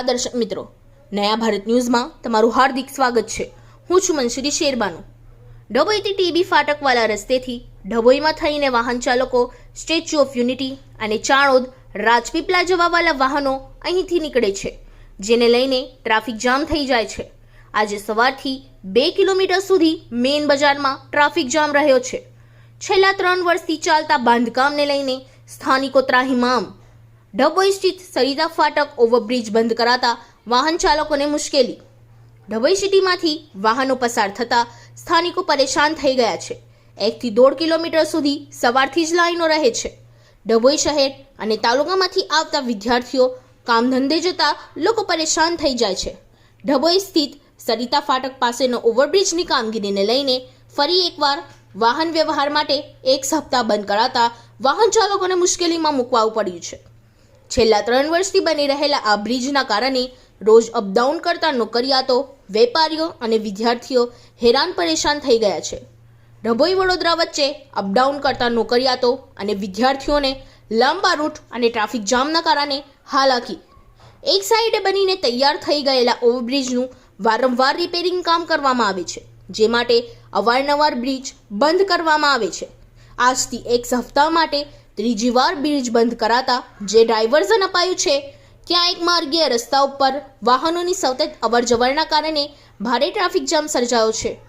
નમસ્કાર દર્શક મિત્રો, નયા ભારત ન્યૂઝમાં તમારું હાર્દિક સ્વાગત છે. હું છું મનશ્રી શેરબાનુ. ડભોઈથી ટીબી ફાટકવાલા રસ્તેથી ડભોઈમાં થઈને વાહન ચાલકો, સ્ટેચ્યુ ઓફ યુનિટી અને ચાણોદ રાજપીપલા જવાવાળા વાહનો અહીંથી નીકળે છે, જેને લઈને ટ્રાફિક જામ થઈ જાય છે. આજે સવારથી બે કિલોમીટર સુધી મેઇન બજારમાં ટ્રાફિક જામ રહ્યો છે. છેલ્લા ત્રણ વર્ષથી ચાલતા બાંધકામને લઈને સ્થાનિકો ત્રાહિમામ ડભોઈ સ્થિત સરિતા ફાટક ઓવરબ્રિજ બંધ કરાતા વાહન ચાલકોને મુશ્કેલી. ડભોઈ સિટીમાંથી વાહનો પસાર થતા સ્થાનિકો પરેશાન થઈ ગયા છે. એકથી દોઢ કિલોમીટર સુધી સવારથી જ લાઈનો રહે છે. ડભોઈ શહેર અને તાલુકામાંથી આવતા વિદ્યાર્થીઓ કામ ધંધે જતા લોકો પરેશાન થઈ જાય છે. ડભોઈ સ્થિત સરિતા ફાટક પાસેનો ઓવરબ્રિજની કામગીરીને લઈને ફરી એકવાર વાહન વ્યવહાર માટે એક સપ્તાહ બંધ કરાતા વાહન ચાલકોને મુશ્કેલીમાં મૂકવાવું પડ્યું છે. છેલ્લા ત્રણ વર્ષથી બની રહેલા આ બ્રિજના કારણે રોજ અપડાઉન કરતા નોકરિયાતો, વેપારીઓ અને વિદ્યાર્થીઓ હેરાન પરેશાન થઈ ગયા છે. ડભોઈ વડોદરા વચ્ચે અપડાઉન કરતા નોકરિયાતો અને વિદ્યાર્થીઓને લાંબા રૂટ અને ટ્રાફિક જામના કારણે હાલાકી. એક સાઈડે બનીને તૈયાર થઈ ગયેલા ઓવરબ્રિજનું વારંવાર રિપેરિંગ કામ કરવામાં આવે છે, જે માટે અવારનવાર બ્રિજ બંધ કરવામાં આવે છે. આજથી એક સપ્તાહ માટે ત્રીજી વાર બ્રિજ બંધ કરાતા જે ડાયવર્ઝન અપાયું છે, ત્યાં એક માર્ગીય રસ્તા ઉપર વાહનોની સતત અવરજવરના કારણે ભારે ટ્રાફિક જામ સર્જાયો છે.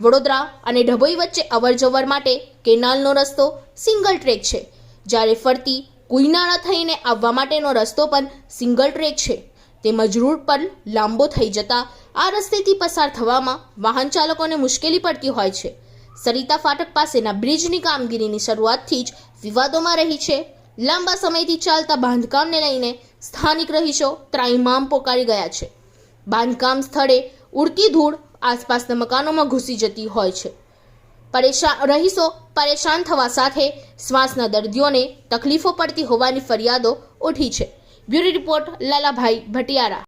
વડોદરા અને ડભોઈ વચ્ચે અવરજવર માટે કેનાલનો રસ્તો સિંગલ ટ્રેક છે. જ્યારે ફરતી કુઈનાળા થઈને આવવા માટેનો રસ્તો પણ સિંગલ ટ્રેક છે. તેમજ રૂટ પર લાંબો થઈ જતા આ રસ્તેથી પસાર થવામાં વાહન ચાલકોને મુશ્કેલી પડતી હોય છે. સરિતા ફાટક પાસેના બ્રિજની કામગીરીની શરૂઆતથી જ વિવાદોમાં રહી છે. લાંબા સમયથી ચાલતા બાંધકામને લઈને સ્થાનિક રહીશો ત્રાઇમામ પોકારી ગયા છે. બાંધકામ સ્થળે ઉડતી ધૂળ આસપાસના મકાનોમાં ઘૂસી જતી હોય છે. પરેશાન રહીશો પરેશાન થવા સાથે શ્વાસના દર્દીઓને તકલીફો પડતી હોવાની ફરિયાદો ઉઠી છે. Bureau report Lalabhai Bhatiyara.